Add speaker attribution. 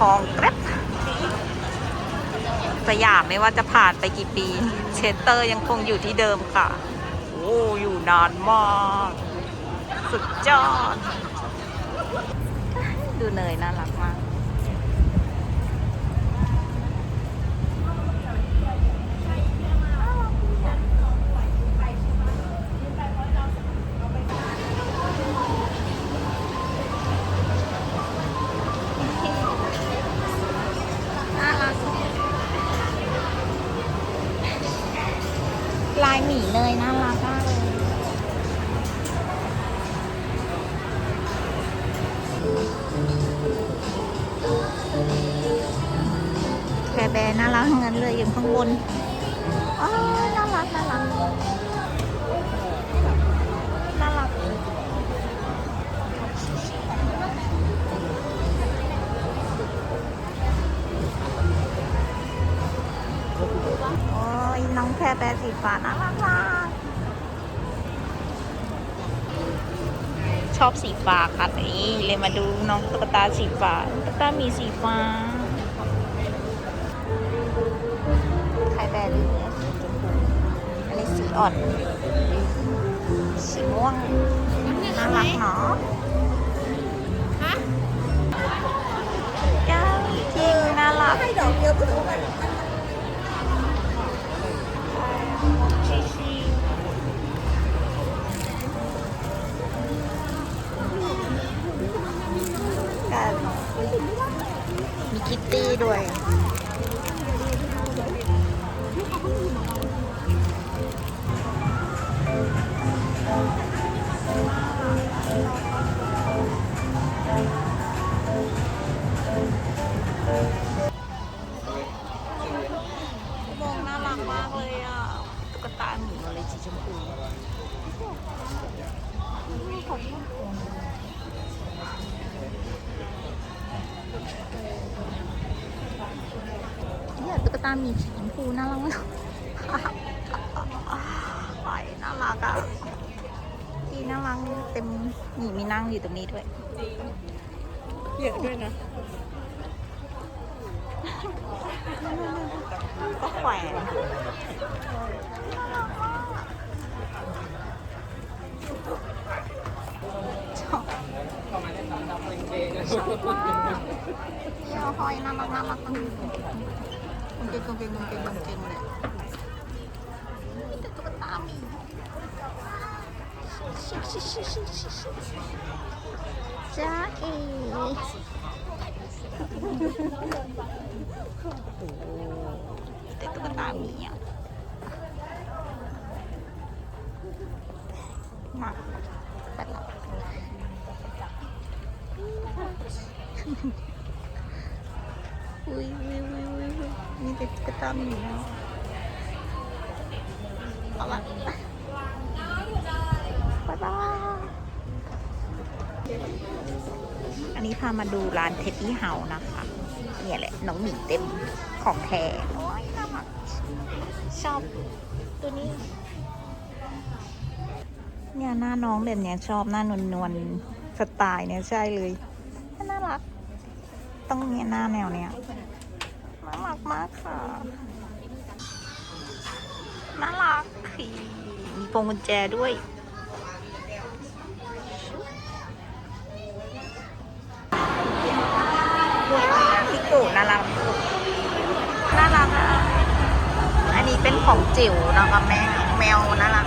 Speaker 1: สวยดิทองแกร็บสยามไม่ว่าจะผ่านไปกี่ปี เชสเตอร์ยังคงอยู่ที่เดิมค่ะ โอ้อยู่นานมาก สุดยอด ดูเนยน่ารักมากายหมีเนยน่ารักมากเลยแคร์แบน่ารักทั้งนั้นเลยอยู่ข้างบนอ๋อ แคร์แบร์สีฟ้าน่ารักมากชอบสีฟ้าค่ะนี่เลยมาดูน้องตุ๊กตาสีฟ้าตุ๊กตามีสีฟ้าไข่แบรี่สีชมพูอันนี้สีอ่อน สีม่วงน่ารักเนาะ
Speaker 2: ฮะ
Speaker 1: จ้าจริงน่ารัก
Speaker 2: ให้ดอกเดียวก็ถือว่า
Speaker 1: ด้วยมองน่ารักมากเลยอะ ตุ๊กตาหมีมาเลยสีชมพู ตาหมีสีชมพูน่ารักมากไอ้น่ารักอะที่น่ารักเต็มหมีมีนั่งอยู่ตรงนี้ด้วย
Speaker 2: เยอะด้วยนะ
Speaker 1: ก็แขวนชอบชอบมากนี่เอาหอยน่ารักน่ารัก กุงเก่งกุงเก่งกุงเก่งกุงเก่งเลย มีแต่ตุ๊กตาหมีชิชิชิชิชิชิจ้าเอ๋แต่ตุ๊กตาหมีอะมาไปแล้วอุ้ยอุ้ยอุ้ยอุ้ยอุ้ยมีแต่ตุ๊กตาหมีนะเอาละบ๊ายบายอันนี้พามาดูร้านเท็ดดี้เฮานะคะ เนี่ยแหละ น้องหมีเต็มของแท้โอ้ยน่ารักชอบตัวนี้ เนี่ยหน้าน้องแบบเนี้ยชอบหน้านวลนวลสไตล์เนี่ยใช่เลย น่ารัก ต้องเนี่ยหน้าแนวเนี้ย น่ารักมากค่ะ น่ารักคือมีพวงกุญแจด้วยพี่กูน่ารักน่ารักอะ อันนี้เป็นของจิ๋วนะคะแม่แมวน่ารัก